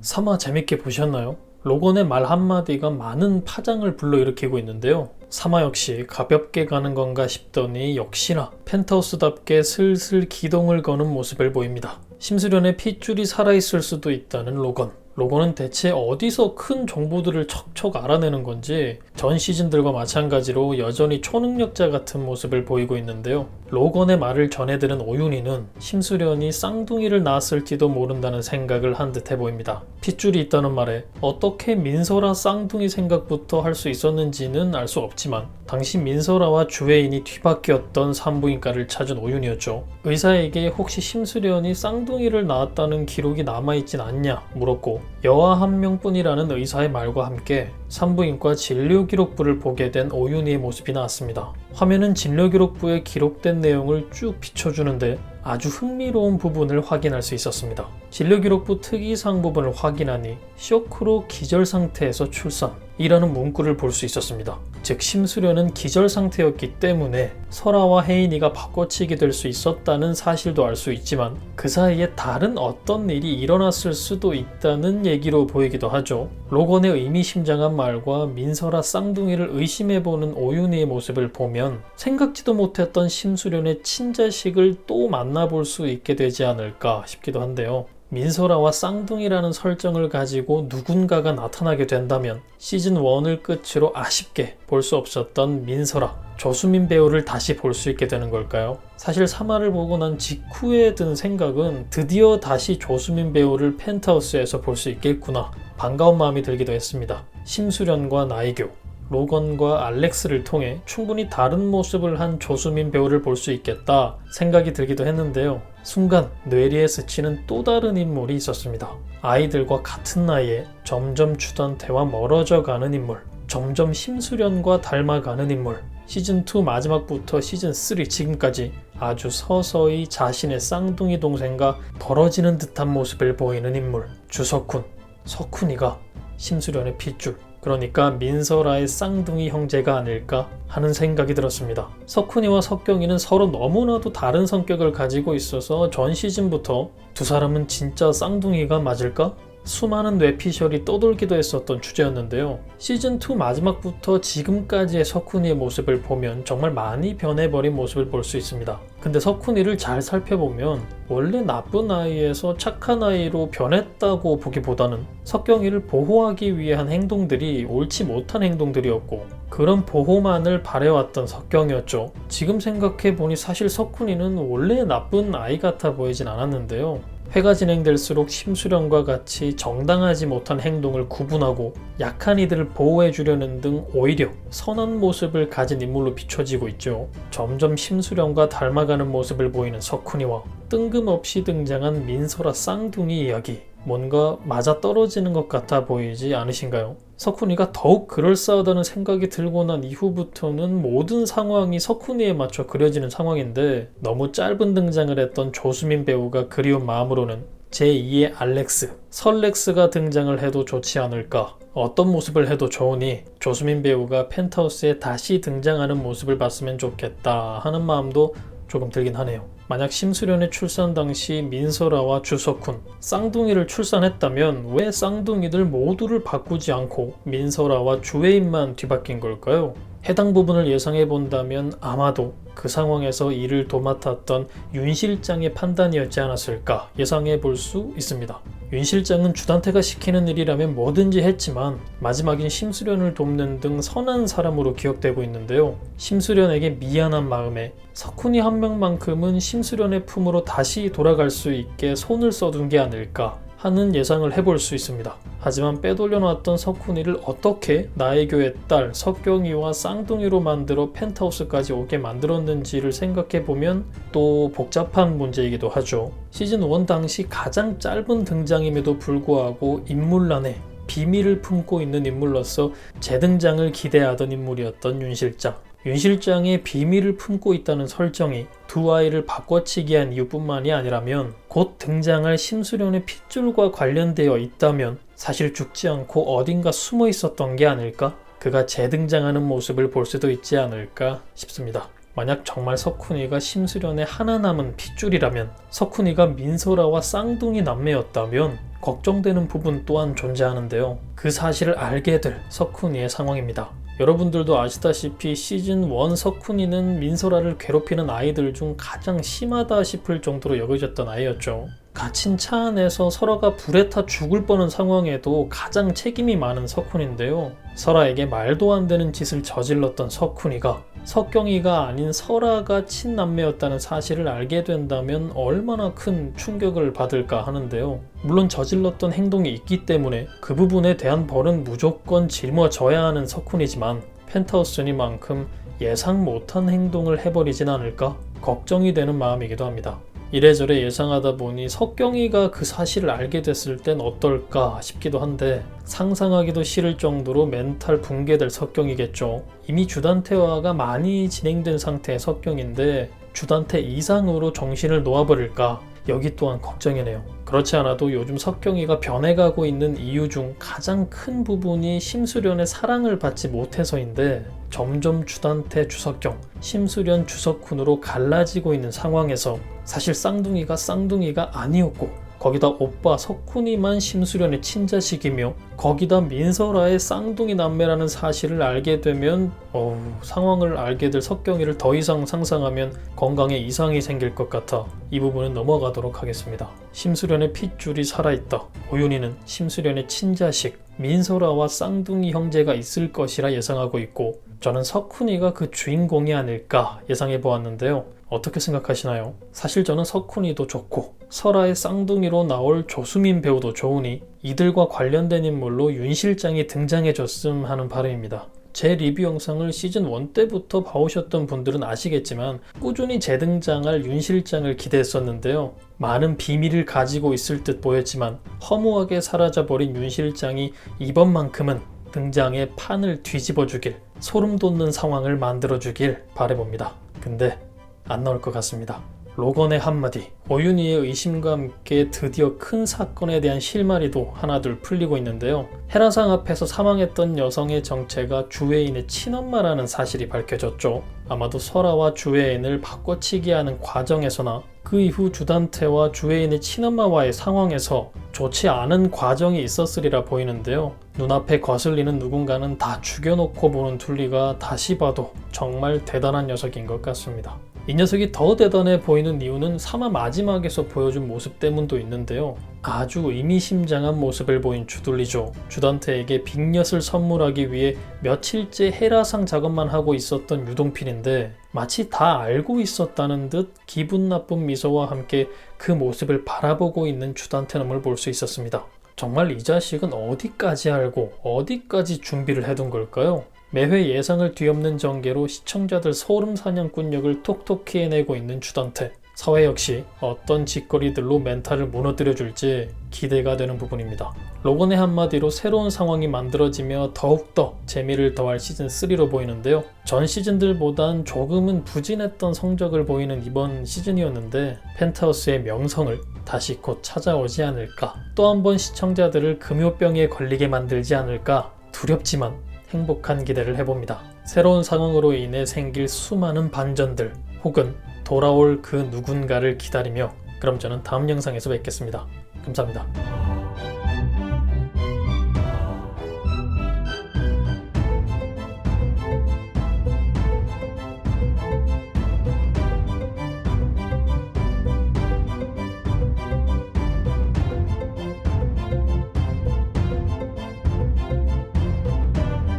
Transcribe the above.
사마 재밌게 보셨나요? 로건의 말 한마디가 많은 파장을 불러일으키고 있는데요. 사마 역시 가볍게 가는 건가 싶더니 역시나 펜트하우스답게 슬슬 기동을 거는 모습을 보입니다. 심수련의 핏줄이 살아있을 수도 있다는 로건. 로건은 대체 어디서 큰 정보들을 척척 알아내는 건지 전 시즌들과 마찬가지로 여전히 초능력자 같은 모습을 보이고 있는데요. 로건의 말을 전해들은 오윤희는 심수련이 쌍둥이를 낳았을지도 모른다는 생각을 한 듯해 보입니다. 핏줄이 있다는 말에 어떻게 민설아 쌍둥이 생각부터 할 수 있었는지는 알 수 없지만 당시 민설아와 주애인이 뒤바뀌었던 산부인과를 찾은 오윤이었죠. 의사에게 혹시 심수련이 쌍둥이를 낳았다는 기록이 남아있진 않냐 물었고 여아 한 명뿐이라는 의사의 말과 함께 산부인과 진료기록부를 보게 된 오윤희의 모습이 나왔습니다. 화면은 진료기록부에 기록된 내용을 쭉 비춰주는데 아주 흥미로운 부분을 확인할 수 있었습니다. 진료기록부 특이사항 부분을 확인하니 쇼크로 기절 상태에서 출산 이라는 문구를 볼 수 있었습니다. 즉 심수련은 기절 상태였기 때문에 설아와 혜인이가 바꿔치기 될 수 있었다는 사실도 알 수 있지만 그 사이에 다른 어떤 일이 일어났을 수도 있다는 얘기로 보이기도 하죠. 로건의 의미심장한 말과 민설아 쌍둥이를 의심해보는 오윤희의 모습을 보면 생각지도 못했던 심수련의 친자식을 또 만나볼 수 있게 되지 않을까 싶기도 한데요. 민설아와 쌍둥이라는 설정을 가지고 누군가가 나타나게 된다면 시즌 1을 끝으로 아쉽게 볼 수 없었던 민설아, 조수민 배우를 다시 볼 수 있게 되는 걸까요? 사실 3화를 보고 난 직후에 든 생각은 드디어 다시 조수민 배우를 펜트하우스에서 볼 수 있겠구나 반가운 마음이 들기도 했습니다. 심수련과 나이교, 로건과 알렉스를 통해 충분히 다른 모습을 한 조수민 배우를 볼 수 있겠다 생각이 들기도 했는데요. 순간 뇌리에 스치는 또 다른 인물이 있었습니다. 아이들과 같은 나이에 점점 주던태와 멀어져 가는 인물, 점점 심수련과 닮아가는 인물, 시즌2 마지막부터 시즌3 지금까지 아주 서서히 자신의 쌍둥이 동생과 벌어지는 듯한 모습을 보이는 인물, 주석훈, 석훈이가 심수련의 핏줄, 그러니까 민설아의 쌍둥이 형제가 아닐까 하는 생각이 들었습니다. 석훈이와 석경이는 서로 너무나도 다른 성격을 가지고 있어서 전 시즌부터 두 사람은 진짜 쌍둥이가 맞을까? 수많은 뇌피셜이 떠돌기도 했었던 주제였는데요. 시즌2 마지막부터 지금까지의 석훈이의 모습을 보면 정말 많이 변해버린 모습을 볼 수 있습니다. 근데 석훈이를 잘 살펴보면 원래 나쁜 아이에서 착한 아이로 변했다고 보기보다는 석경이를 보호하기 위해 한 행동들이 옳지 못한 행동들이었고 그런 보호만을 바래왔던 석경이었죠. 지금 생각해보니 사실 석훈이는 원래 나쁜 아이 같아 보이진 않았는데요. 회가 진행될수록 심수련과 같이 정당하지 못한 행동을 구분하고 약한 이들을 보호해 주려는 등 오히려 선한 모습을 가진 인물로 비춰지고 있죠. 점점 심수련과 닮아가는 모습을 보이는 석훈이와 뜬금없이 등장한 민설아 쌍둥이 이야기. 뭔가 맞아 떨어지는 것 같아 보이지 않으신가요? 석훈이가 더욱 그럴싸하다는 생각이 들고 난 이후부터는 모든 상황이 석훈이에 맞춰 그려지는 상황인데 너무 짧은 등장을 했던 조수민 배우가 그리운 마음으로는 제2의 알렉스, 설렉스가 등장을 해도 좋지 않을까 어떤 모습을 해도 좋으니 조수민 배우가 펜트하우스에 다시 등장하는 모습을 봤으면 좋겠다 하는 마음도 조금 들긴 하네요. 만약 심수련의 출산 당시 민설아와 주석훈 쌍둥이를 출산했다면 왜 쌍둥이들 모두를 바꾸지 않고 민설아와 주혜인만 뒤바뀐 걸까요? 해당 부분을 예상해 본다면 아마도 그 상황에서 이를 도맡았던 윤 실장의 판단이었지 않았을까 예상해 볼 수 있습니다. 윤 실장은 주단태가 시키는 일이라면 뭐든지 했지만 마지막인 심수련을 돕는 등 선한 사람으로 기억되고 있는데요. 심수련에게 미안한 마음에 석훈이 한 명만큼은 심수련의 품으로 다시 돌아갈 수 있게 손을 써둔 게 아닐까 하는 예상을 해볼 수 있습니다. 하지만 빼돌려놨던 석훈이를 어떻게 나의 교의 딸 석경이와 쌍둥이로 만들어 펜트하우스까지 오게 만들었는지를 생각해보면 또 복잡한 문제이기도 하죠. 시즌1 당시 가장 짧은 등장임에도 불구하고 인물란에 비밀을 품고 있는 인물로서 재등장을 기대하던 인물이었던 윤 실장. 윤 실장의 비밀을 품고 있다는 설정이 두 아이를 바꿔치기 한 이유뿐만이 아니라면 곧 등장할 심수련의 핏줄과 관련되어 있다면 사실 죽지 않고 어딘가 숨어 있었던 게 아닐까? 그가 재등장하는 모습을 볼 수도 있지 않을까 싶습니다. 만약 정말 석훈이가 심수련의 하나 남은 핏줄이라면 석훈이가 민소라와 쌍둥이 남매였다면 걱정되는 부분 또한 존재하는데요. 그 사실을 알게 될 석훈이의 상황입니다. 여러분들도 아시다시피 시즌 1 석훈이는 민소라를 괴롭히는 아이들 중 가장 심하다 싶을 정도로 여겨졌던 아이였죠. 갇힌 차 안에서 설아가 불에 타 죽을 뻔한 상황에도 가장 책임이 많은 석훈인데요. 설아에게 말도 안 되는 짓을 저질렀던 석훈이가 석경이가 아닌 설아가 친남매였다는 사실을 알게 된다면 얼마나 큰 충격을 받을까 하는데요. 물론 저질렀던 행동이 있기 때문에 그 부분에 대한 벌은 무조건 짊어져야 하는 석훈이지만 펜타우스니만큼 예상 못한 행동을 해버리진 않을까 걱정이 되는 마음이기도 합니다. 이래저래 예상하다 보니 석경이가 그 사실을 알게 됐을 땐 어떨까 싶기도 한데 상상하기도 싫을 정도로 멘탈 붕괴될 석경이겠죠. 이미 주단태화가 많이 진행된 상태의 석경인데 주단태 이상으로 정신을 놓아버릴까 여기 또한 걱정이네요. 그렇지 않아도 요즘 석경이가 변해가고 있는 이유 중 가장 큰 부분이 심수련의 사랑을 받지 못해서인데 점점 주단태 주석경, 심수련 주석훈으로 갈라지고 있는 상황에서 사실 쌍둥이가 쌍둥이가 아니었고 거기다 오빠 석훈이만 심수련의 친자식이며 거기다 민설아의 쌍둥이 남매라는 사실을 알게 되면 어우, 상황을 알게 될 석경이를 더 이상 상상하면 건강에 이상이 생길 것 같아 이 부분은 넘어가도록 하겠습니다. 심수련의 핏줄이 살아있다. 오윤희는 심수련의 친자식 민설아와 쌍둥이 형제가 있을 것이라 예상하고 있고 저는 석훈이가 그 주인공이 아닐까 예상해 보았는데요. 어떻게 생각하시나요? 사실 저는 석훈이도 좋고 설아의 쌍둥이로 나올 조수민 배우도 좋으니 이들과 관련된 인물로 윤 실장이 등장해줬음 하는 바람입니다. 제 리뷰 영상을 시즌 1 때부터 봐오셨던 분들은 아시겠지만 꾸준히 재등장할 윤 실장을 기대했었는데요. 많은 비밀을 가지고 있을 듯 보였지만 허무하게 사라져버린 윤 실장이 이번만큼은 등장해 판을 뒤집어 주길 소름 돋는 상황을 만들어 주길 바래봅니다. 근데 안 나올 것 같습니다. 로건의 한마디, 오윤희의 의심과 함께 드디어 큰 사건에 대한 실마리도 하나둘 풀리고 있는데요. 헤라상 앞에서 사망했던 여성의 정체가 주애인의 친엄마라는 사실이 밝혀졌죠. 아마도 설아와 주애인을 바꿔치기 하는 과정에서나 그 이후 주단태와 주애인의 친엄마와의 상황에서 좋지 않은 과정이 있었으리라 보이는데요. 눈앞에 거슬리는 누군가는 다 죽여놓고 보는 둘리가 다시 봐도 정말 대단한 녀석인 것 같습니다. 이 녀석이 더 대단해 보이는 이유는 3화 마지막에서 보여준 모습 때문도 있는데요. 아주 의미심장한 모습을 보인 주둘리죠. 주단태에게 빅엿을 선물하기 위해 며칠째 헤라상 작업만 하고 있었던 유동필인데 마치 다 알고 있었다는 듯 기분 나쁜 미소와 함께 그 모습을 바라보고 있는 주단태 놈을 볼 수 있었습니다. 정말 이 자식은 어디까지 알고 어디까지 준비를 해둔 걸까요? 매회 예상을 뒤엎는 전개로 시청자들 소름 사냥꾼 역을 톡톡히 해내고 있는 주단태. 사회 역시 어떤 짓거리들로 멘탈을 무너뜨려 줄지 기대가 되는 부분입니다. 로건의 한마디로 새로운 상황이 만들어지며 더욱더 재미를 더할 시즌3로 보이는데요. 전 시즌들보단 조금은 부진했던 성적을 보이는 이번 시즌이었는데 펜트하우스의 명성을 다시 곧 찾아오지 않을까 또 한 번 시청자들을 금요병에 걸리게 만들지 않을까 두렵지만 행복한 기대를 해봅니다. 새로운 상황으로 인해 생길 수많은 반전들 혹은 돌아올 그 누군가를 기다리며 그럼 저는 다음 영상에서 뵙겠습니다. 감사합니다.